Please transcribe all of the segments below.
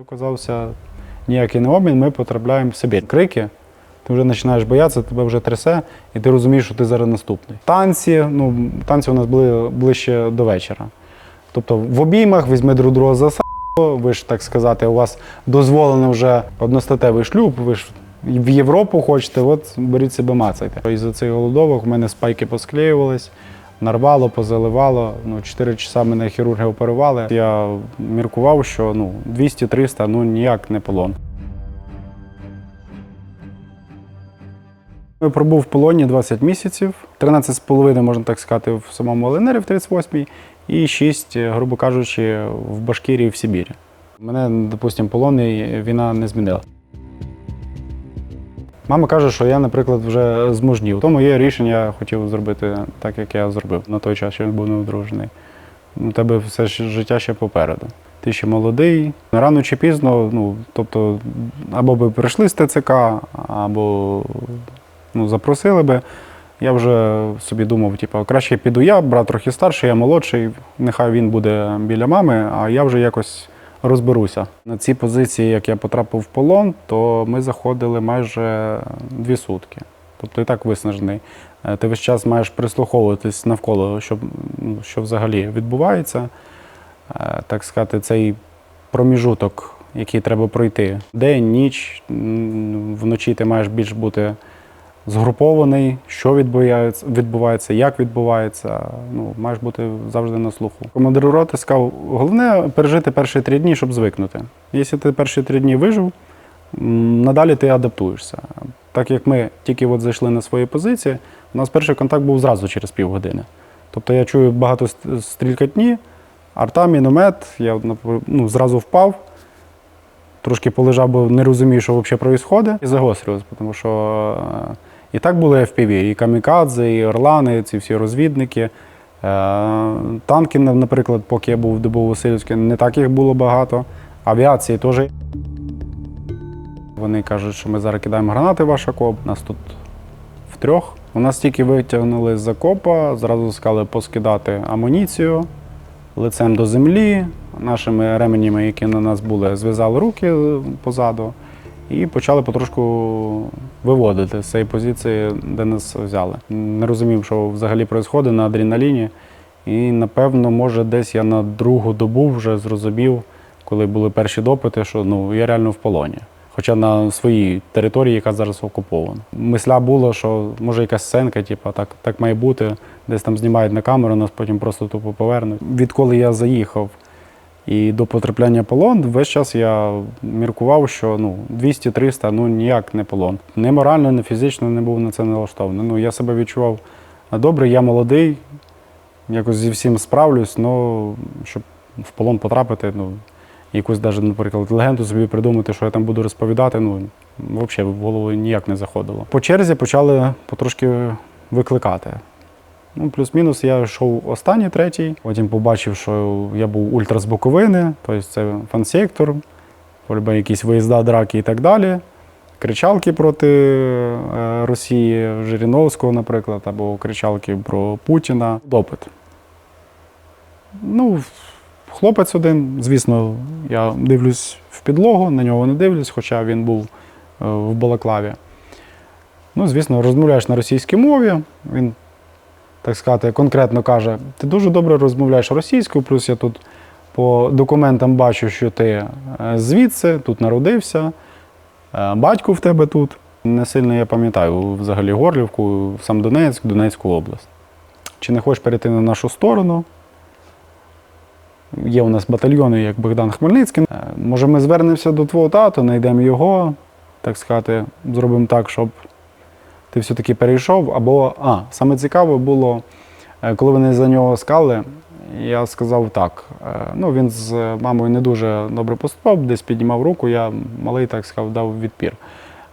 Оказався ніякий не обмін, ми потрапляємо в Сибір. Крики, ти вже починаєш боятися, тебе вже трясе, і ти розумієш, що ти зараз наступний. Танці, ну, танці у нас були ближче до вечора. Тобто в обіймах візьми друг друга за сало, ви ж так сказати, у вас дозволено вже одностатевий шлюб, ви ж в Європу хочете, от беріть себе мацайте. Із-за цих голодовок у мене спайки посклеювались, нарвало, позаливало. Ну, 4 часа мене хірурги оперували. Я міркував, що ну, 200-300 ну ніяк не полон. Я пробув в полоні 20 місяців, 13,5, можна так сказати, в самому ЛНР в 38-й, і 6, грубо кажучи, в Башкірії в Сибірі. Мене, допустимо, полон і війна не змінила. Мама каже, що я, наприклад, вже змужнів. Тому моє рішення хотів зробити так, як я зробив на той час, що я був неодружений. У тебе все ж життя ще попереду. Ти ще молодий. Рано чи пізно, ну, тобто, або би прийшли з ТЦК, або ну, запросили би. Я вже собі думав, типу, краще піду я, брат трохи старший, я молодший, нехай він буде біля мами, а я вже якось розберуся. На цій позиції, як я потрапив в полон, то ми заходили майже дві сутки. Тобто і так виснажений. Е, Ти весь час маєш прислуховуватись навколо, що, ну, що взагалі відбувається. Е, Так сказати, цей проміжуток, який треба пройти. День, ніч, вночі ти маєш більш бути згрупований, що відбувається, відбувається, як відбувається. Ну, маєш бути завжди на слуху. Командир роти сказав, головне пережити перші три дні, щоб звикнути. Якщо ти перші три дні вижив, надалі ти адаптуєшся. Так як ми тільки от зайшли на свої позиції, у нас перший контакт був зразу через півгодини. Тобто я чую багато ст- стрількатні, арта, міномет, я ну, зразу впав. Трошки полежав, бо не розумів, що взагалі відбувається, і загострювався, тому що е, і так були FPV, і камікадзе, і орлани, ці всі розвідники. Е, Танки, наприклад, поки я був в Дубово Васильівській, не так їх було багато. Авіації теж. Вони кажуть, що ми зараз кидаємо гранати в ваш окоп. Нас тут втрьох. У нас тільки витягнули з окопа, зразу сказали поскидати амуніцію лицем до землі. Нашими ременями, які на нас були, зв'язали руки позаду і почали потрошку виводити з цієї позиції, де нас взяли. Не розумів, що взагалі відбувається на адреналіні. І напевно, може, десь я на другу добу вже зрозумів, коли були перші допити, що ну я реально в полоні. Хоча на своїй території, яка зараз окупована. Мисля була, що може якась сценка, типу, так, так має бути, десь там знімають на камеру, нас потім просто тупо повернуть. Відколи я заїхав і до потрапляння полон, весь час я міркував, що ну, 200-300 ну ніяк не полон. Ні морально, ні фізично не був на це налаштований. Ну, я себе відчував добре, я молодий, якось зі всім справлюсь, ну, щоб в полон потрапити, ну, якусь навіть, наприклад, легенду собі придумати, що я там буду розповідати, ну, взагалі в голову ніяк не заходило. По черзі почали потрошки викликати. Ну, плюс-мінус я йшов останній, третій. Потім побачив, що я був ультра з боковини, тобто це фан-сектор, якісь виїзда, драки і так далі. Кричалки проти е, Росії, Жириновського, наприклад, або кричалки про Путіна. Допит. Ну, хлопець один, звісно, я дивлюсь в підлогу, на нього не дивлюсь, хоча він був е, в Балаклаві. Ну, звісно, розмовляєш на російській мові. Він, так сказати, конкретно каже: ти дуже добре розмовляєш російською, плюс я тут по документам бачу, що ти е, звідси, тут народився, е, батько в тебе тут. Не сильно я пам'ятаю взагалі Горлівку, сам Донецьк, Донецьку область. Чи не хочеш перейти на нашу сторону? Є у нас батальйони, як Богдан Хмельницький. Е, Може, ми звернемося до твого тата, знайдемо його, так сказати, зробимо так, щоб ти все-таки перейшов. Або, а, саме цікаве було, е, коли вони за нього скали, я сказав так. е, Ну, він з мамою не дуже добре поступав, десь піднімав руку, я малий, так сказав, дав відпір.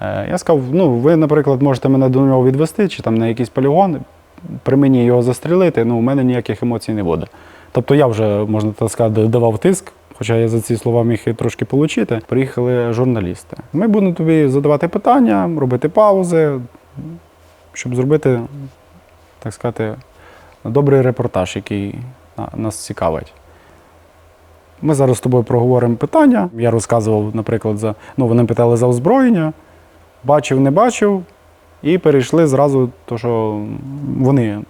Е, Я сказав, ну, ви, наприклад, можете мене до нього відвести, чи там на якийсь полігон, при мені його застрілити, ну, у мене ніяких емоцій не буде. Тобто я вже, можна так сказати, давав тиск, хоча я за ці слова міг і трошки отримати. Приїхали журналісти. Ми будемо тобі задавати питання, робити паузи, щоб зробити, так сказати, добрий репортаж, який нас цікавить. Ми зараз з тобою проговоримо питання. Я розказував, наприклад, за ну вони питали за озброєння, бачив, не бачив, і перейшли зразу, то що вони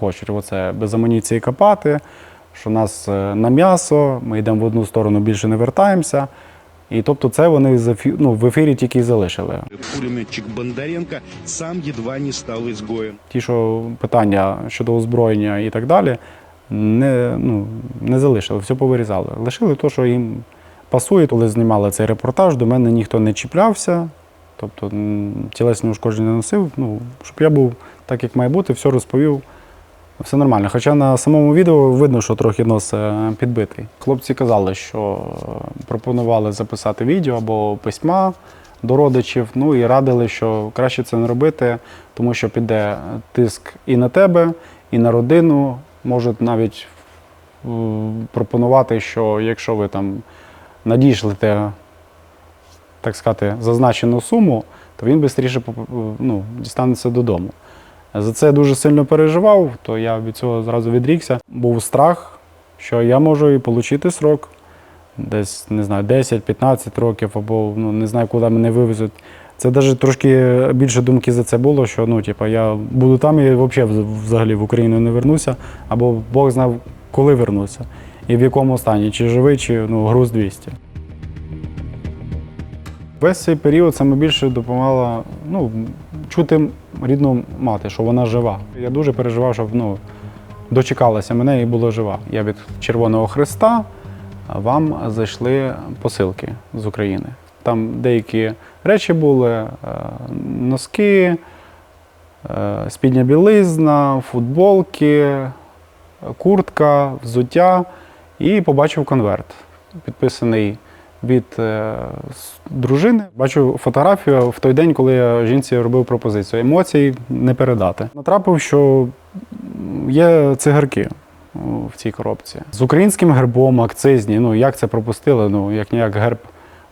хочуть оце без амуніції копати, що нас е, на м'ясо, ми йдемо в одну сторону, більше не вертаємося. І тобто це вони ну, в ефірі тільки й залишили. Пулеметчик Бондаренко сам едва не стал изгоем. Ті, що питання щодо озброєння і так далі, не, ну, не залишили, все повирізали. Лишили те, що їм пасує. Коли знімали цей репортаж, до мене ніхто не чіплявся, тобто тілесні ушкодження носив. Ну, щоб я був так, як має бути, все розповів. Все нормально. Хоча на самому відео видно, що трохи нос е, підбитий. Хлопці казали, що е, пропонували записати відео або письма до родичів, ну і радили, що краще це не робити, тому що піде тиск і на тебе, і на родину. Можуть навіть е, пропонувати, що якщо ви там надійшлете, так сказати, зазначену суму, то він швидше ну, дістанеться додому. За це дуже сильно переживав, то я від цього зразу відрікся. Був страх, що я можу і отримати срок, десь не знаю, 10-15 років, або ну, не знаю, куди мене вивезуть. Це навіть трошки більше думки за це було, що ну, типу, я буду там і взагалі взагалі в Україну не вернуся, або Бог знав, коли вернуся. І в якому стані, чи живий, чи ну, груз 200. Весь цей період саме більше допомагала ну, чути рідну мати, що вона жива. Я дуже переживав, щоб ну, дочекалася мене і була жива. Я від Червоного Христа вам зайшли посилки з України. Там деякі речі були, е, носки, е, спідня білизна, футболки, куртка, взуття. І побачив конверт, підписаний від е, дружини. Бачу фотографію в той день, коли я жінці робив пропозицію. Емоцій не передати. Натрапив, що є цигарки в цій коробці. З українським гербом, акцизні. Ну як це пропустили? Ну як ніяк герб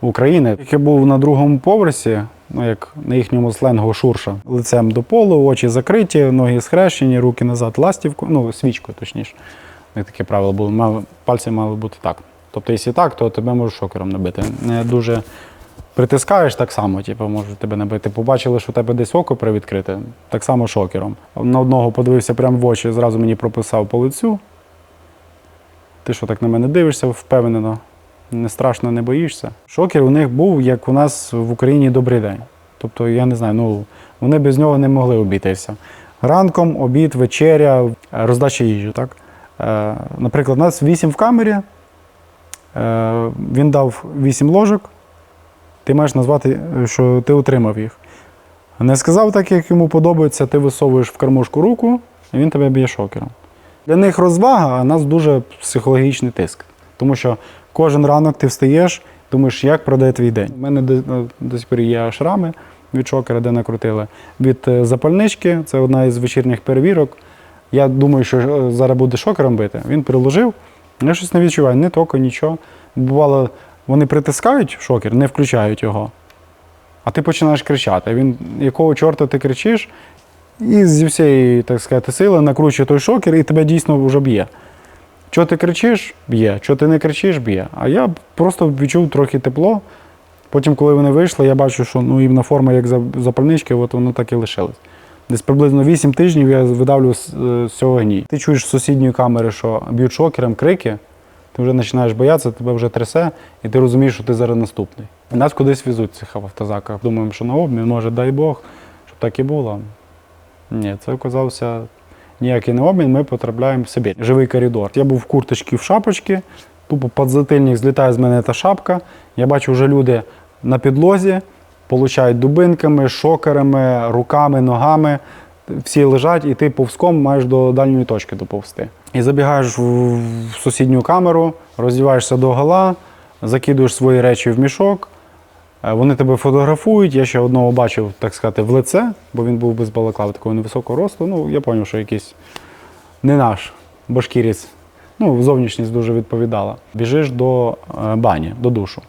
України. Як я був на другому поверсі, ну як на їхньому сленгу шурша, лицем до полу, очі закриті, ноги схрещені, руки назад, ластівку, ну свічкою точніше. У них таке правило було. Мав- Пальці мали бути так. Тобто, якщо так, то тебе можуть шокером набити. Не дуже притискаєш так само, типу, можуть тебе набити. Побачили, що тебе десь око привідкрите, так само шокером. На одного подивився прямо в очі, зразу мені прописав по лицю. Ти що так на мене дивишся впевнено, не страшно, не боїшся. Шокер у них був, як у нас в Україні добрий день. Тобто, я не знаю, ну вони без нього не могли обійтися. Ранком, обід, вечеря, роздача їжі. Так? Е, наприклад, у нас 8 в камері, він дав 8 ложок, ти маєш назвати, е, що ти отримав їх. Не сказав так, як йому подобається, ти висовуєш в кармушку руку, і він тебе б'є шокером. Для них розвага, а нас дуже психологічний тиск. Тому що кожен ранок ти встаєш, думаєш, як пройде твій день. У мене до, до сих пір є шрами від шокера, де накрутили. Від е, запальнички, це одна із вечірніх перевірок. Я думаю, що е, зараз буде шокером бити. Він приложив, я щось не відчуваю, ні току, нічого. Бувало, вони притискають шокер, не включають його. А ти починаєш кричати. Він якого чорта ти кричиш, і зі всієї, так сказати, сили накручує той шокер і тебе дійсно вже б'є. Що ти кричиш, б'є, що ти не кричиш, б'є. А я просто відчув трохи тепло. Потім, коли вони вийшли, я бачу, що ну, імна форма, як запальнички, от воно так і лишилось. Десь приблизно 8 тижнів я видавлю з, е, цього гній. Ти чуєш з сусідньої камери, що б'ють шокером крики, ти вже починаєш боятися, тебе вже трясе, і ти розумієш, що ти зараз наступний. Нас кудись везуть в цих автозаках. Думаємо, що на обмін, може, дай Бог, щоб так і було. Ні, це оказався ніякий не обмін, ми потрапляємо в Сибір. Живий коридор. Я був в курточці в шапочці, тупо підзатильник злітає з мене та шапка. Я бачу, вже люди на підлозі, получають дубинками, шокерами, руками, ногами. Всі лежать, і ти повзком маєш до дальньої точки доповзти. І забігаєш в, сусідню камеру, роздіваєшся до гола, закидуєш свої речі в мішок. Е, Вони тебе фотографують. Я ще одного бачив, так сказати, в лице, бо він був без балаклави такого невисокого росту. Ну, я зрозумів, що якийсь не наш башкірець. Ну, зовнішність дуже відповідала. Біжиш до е, бані, до душу.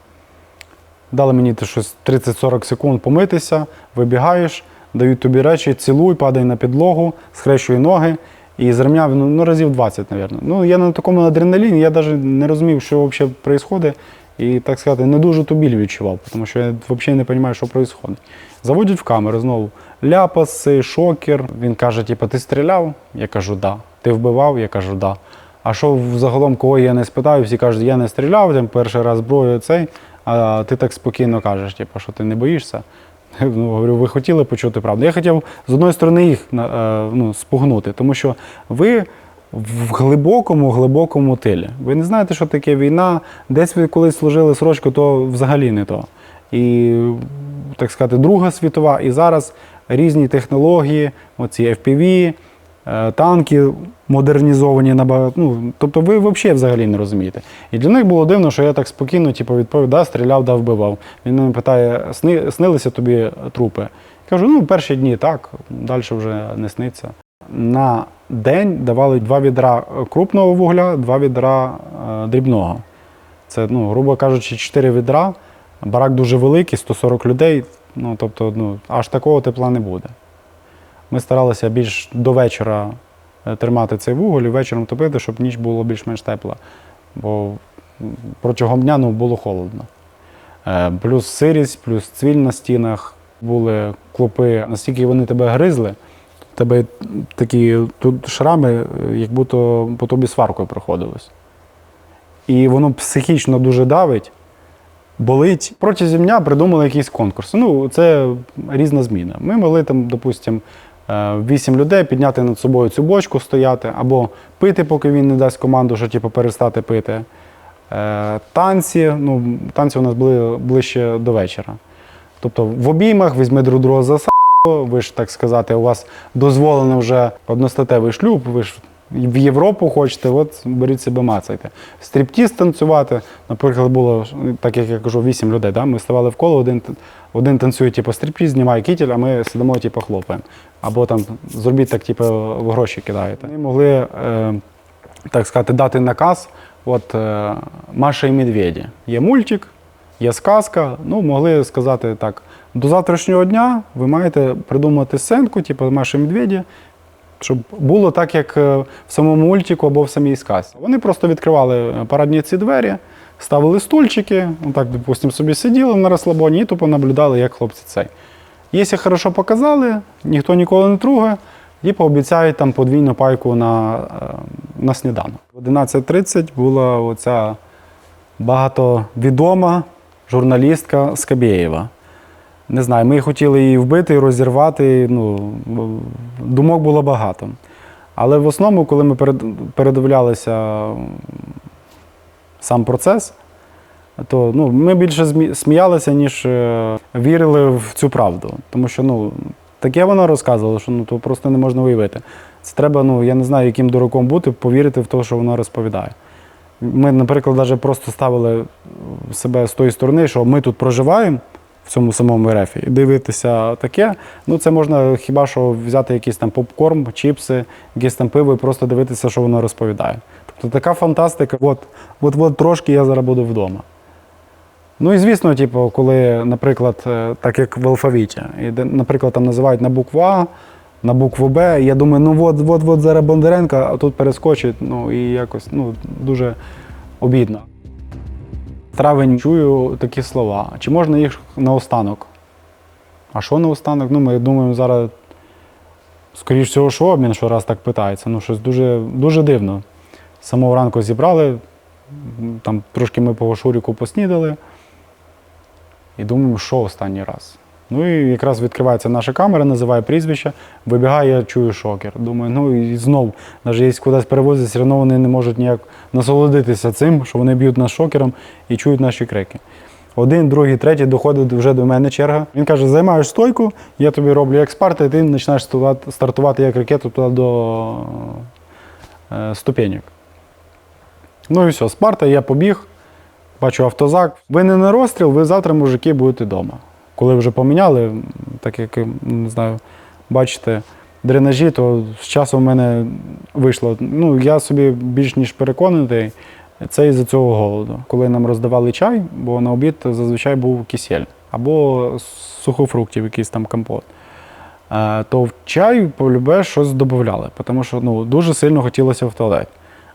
Дали мені те щось 30-40 секунд помитися, вибігаєш, дають тобі речі, цілуй, падай на підлогу, схрещуй ноги І з ремня ну, ну, разів 20, мабуть. Ну, я на такому адреналіні, я навіть не розумів, що взагалі відбувається. І, так сказати, не дуже ту біль відчував, тому що я взагалі не розумію, що відбувається. Заводять в камеру знову. Ляпаси, шокер. Він каже, типу, ти стріляв? Я кажу, да. Ти вбивав? Я кажу, да. А що загалом, кого я не спитаю, всі кажуть, я не стріляв, там перший раз зброю цей, а ти так спокійно кажеш, типу, що ти не боїшся. Ну, говорю, ви хотіли почути правду. Я хотів з одної сторони їх е, ну, спугнути, тому що ви в глибокому, глибокому тилі. Ви не знаєте, що таке війна. Десь ви колись служили срочку, то взагалі не то. І, так сказати, Друга світова, і зараз різні технології, оці FPV, танки модернізовані набагато. Ну, тобто ви взагалі взагалі не розумієте. І для них було дивно, що я так спокійно типу, відповів, да, стріляв, да, вбивав. Він мене питає, «Сни- снилися тобі трупи? Кажу, ну, перші дні так, далі вже не сниться. На день давали два відра крупного вугля, два відра е, дрібного. Це, ну, грубо кажучи, чотири відра. Барак дуже великий, 140 людей. Ну, тобто, ну, аж такого тепла не буде. Ми старалися більш до вечора е, тримати цей вуголь і вечором топити, щоб ніч було більш-менш тепла. Бо протягом дня ну, було холодно. Е, Плюс сирість, плюс цвіль на стінах, були клопи, настільки вони тебе гризли, в тебе такі тут шрами, е, як будто по тобі сваркою проходилось. І воно психічно дуже давить, болить. Протягом дня придумали якісь конкурси. Ну, це різна зміна. Ми могли там, допустимо, вісім людей підняти над собою цю бочку, стояти, або пити, поки він не дасть команду, що типу, перестати пити. Е, Танці, ну, танці у нас були ближче до вечора. Тобто в обіймах візьми друг друга за с***, ви ж так сказати, у вас дозволено вже одностатевий шлюб, ви ж в Європу хочете, от беріть себе мацайте. Стріптіз танцювати, наприклад, було, так як я кажу, вісім людей. Да? Ми ставали в коло, один, один танцює, типу, стріптіз, знімає кітель, а ми сидимо, типу, хлопаємо. Або там зробіть так, типу, в гроші кидаєте. Ми могли, е, так сказати, дати наказ. От е, Маша і Медведі. Є мультик, є сказка. Ну, могли сказати так: до завтрашнього дня ви маєте придумати сценку, типу Маша і Медведі, щоб було так, як е, в самому мультику або в самій сказці. Вони просто відкривали е, парадні ці двері, ставили стульчики, так, допустимо, собі сиділи на розслабоні і тупо наблюдали, як хлопці цей. Якщо хорошо показали, ніхто ніколи не тругає, і пообіцяють там подвійну пайку на, е, на сніданок. В 11.30 була оця багатовідома журналістка Скабєєва. Не знаю, ми хотіли її вбити, розірвати. Ну, думок було багато. Але в основному, коли ми передивлялися сам процес, то ну, ми більше сміялися, ніж е, вірили в цю правду. Тому що ну, таке вона розказувала, що ну, то просто не можна уявити. Це треба, ну, я не знаю, яким дураком бути, повірити в те, що вона розповідає. Ми, наприклад, навіть просто ставили себе з тої сторони, що ми тут проживаємо в цьому самому РФ і дивитися таке. Ну, це можна хіба що взяти якийсь там попкорн, чіпси, якесь там пиво і просто дивитися, що воно розповідає. Тобто така фантастика, от, от, от трошки я зараз буду вдома. Ну і звісно, типу, коли, наприклад, е, так як в алфавіті, наприклад, там називають на букву А, на букву Б, я думаю, ну от, от, от зараз Бондаренко, а тут перескочить, ну і якось ну, дуже обідно. Травень чую такі слова. Чи можна їх наостанок? А що наостанок? Ну, ми думаємо зараз, скоріш всього, що обмін, що раз так питається. Ну, щось дуже, дуже дивно. Самого ранку зібрали, там трошки ми по Шуріку поснідали. І думаємо, що останній раз. Ну і якраз відкривається наша камера, називає прізвище, вибігає, я чую шокер. Думаю, ну і знов, навіть якщо кудись перевозять, все одно вони не можуть ніяк насолодитися цим, що вони б'ють нас шокером і чують наші крики. Один, другий, третій доходить вже до мене черга. Він каже: займаєш стойку, я тобі роблю експарт, і ти починаєш стартувати як ракету туди до е, ступенек. Ну і все, Спарта, я побіг, бачу автозак. Ви не на розстріл, ви завтра, мужики, будете вдома. Коли вже поміняли, так як не знаю, бачите, дренажі, то з часом в мене вийшло. Ну, я собі більш ніж переконаний, це із-за цього голоду. Коли нам роздавали чай, бо на обід зазвичай був кисель або сухофруктів, якийсь там компот. е, то в чай полюбе щось додавали, тому що ну, дуже сильно хотілося в туалет.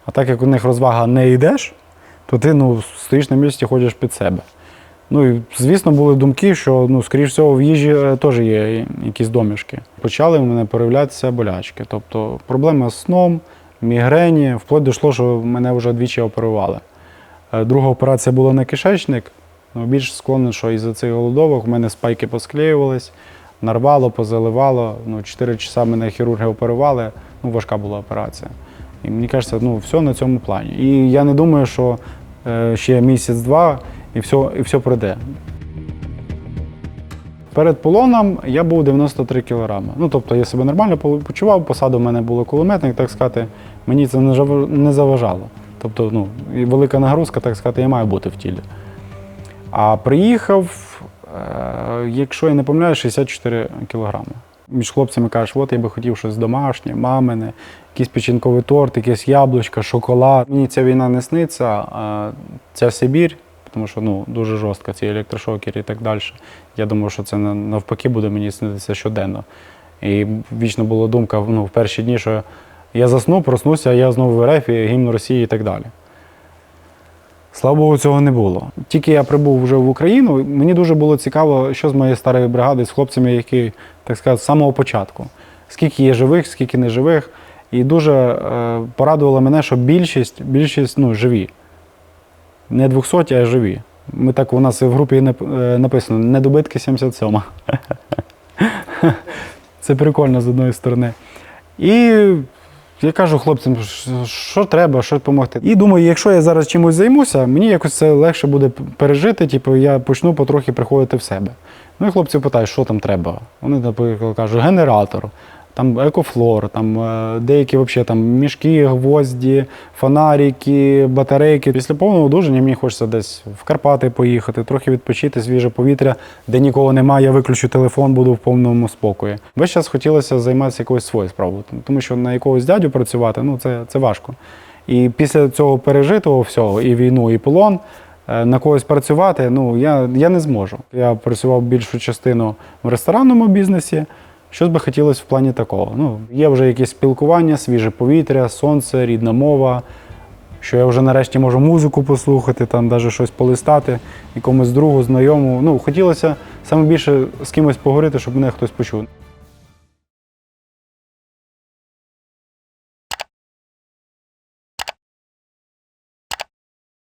А так як у них розвага не йдеш, то ти ну, стоїш на місці, ходиш під себе. Ну і звісно, були думки, що ну, скоріш всього в їжі е, теж є якісь домішки. Почали в мене проявлятися болячки. Тобто проблема з сном, мігрені, вплоть дійшло, що мене вже двічі оперували. Е, Друга операція була на кишечник. Ну, більш склонен, що із-за цих голодовок в мене спайки посклеювались, нарвало, позаливало. Ну, 4 часа мене хірурги оперували, ну, важка була операція. І мені кажеться, ну, все на цьому плані. І я не думаю, що е, ще місяць-два і все, і все пройде. Перед полоном я був 93 кілограми. Ну, тобто я себе нормально почував, посада в мене була кулеметник, так сказати, мені це не заважало. Тобто, ну, велика нагрузка, так сказати, я маю бути в тілі. А приїхав, е, якщо я не помиляю, 64 кілограми. Між хлопцями кажеш, от я би хотів щось домашнє, мамине, якийсь печінковий торт, якесь яблучко, шоколад. Мені ця війна не сниться, а ця Сибір, тому що ну, дуже жорстко, ці електрошокери і так далі. Я думав, що це навпаки буде мені снитися щоденно. І вічно була думка ну, в перші дні, що я засну, проснуся, а я знову в РФ, і гімн Росії і так далі. Слава Богу, цього не було. Тільки я прибув вже в Україну, мені дуже було цікаво, що з моєю старою бригадою, з хлопцями, які, так сказати, з самого початку. Скільки є живих, скільки не живих. І дуже е, порадувало мене, що більшість, більшість ну, живі. Не 200, а живі. Ми так у нас в групі е, написано недобитки 77. Це прикольно з одної сторони. І я кажу хлопцям, «Що- треба, що допомогти. І думаю, якщо я зараз чимось займуся, мені якось це легше буде пережити, типу, я почну потрохи приходити в себе. Ну і хлопці питають, що там треба. Вони, наприклад, кажуть, генератор, там екофлор, там е, деякі взагалі там мішки, гвозді, фонарики, батарейки. Після повного одужання мені хочеться десь в Карпати поїхати, трохи відпочити, свіже повітря, де нікого немає, я виключу телефон, буду в повному спокої. Весь час хотілося займатися якоюсь своєю справою, тому що на якогось дядю працювати ну, це, це важко. І після цього пережитого всього, і війну, і полон, е, на когось працювати, ну я, я не зможу. Я працював більшу частину в ресторанному бізнесі. Щось би хотілося в плані такого. Ну, є вже якесь спілкування, свіже повітря, сонце, рідна мова. Що я вже нарешті можу музику послухати, там навіть щось полистати, якомусь другу, знайому. Ну, хотілося саме більше з кимось поговорити, щоб мене хтось почув.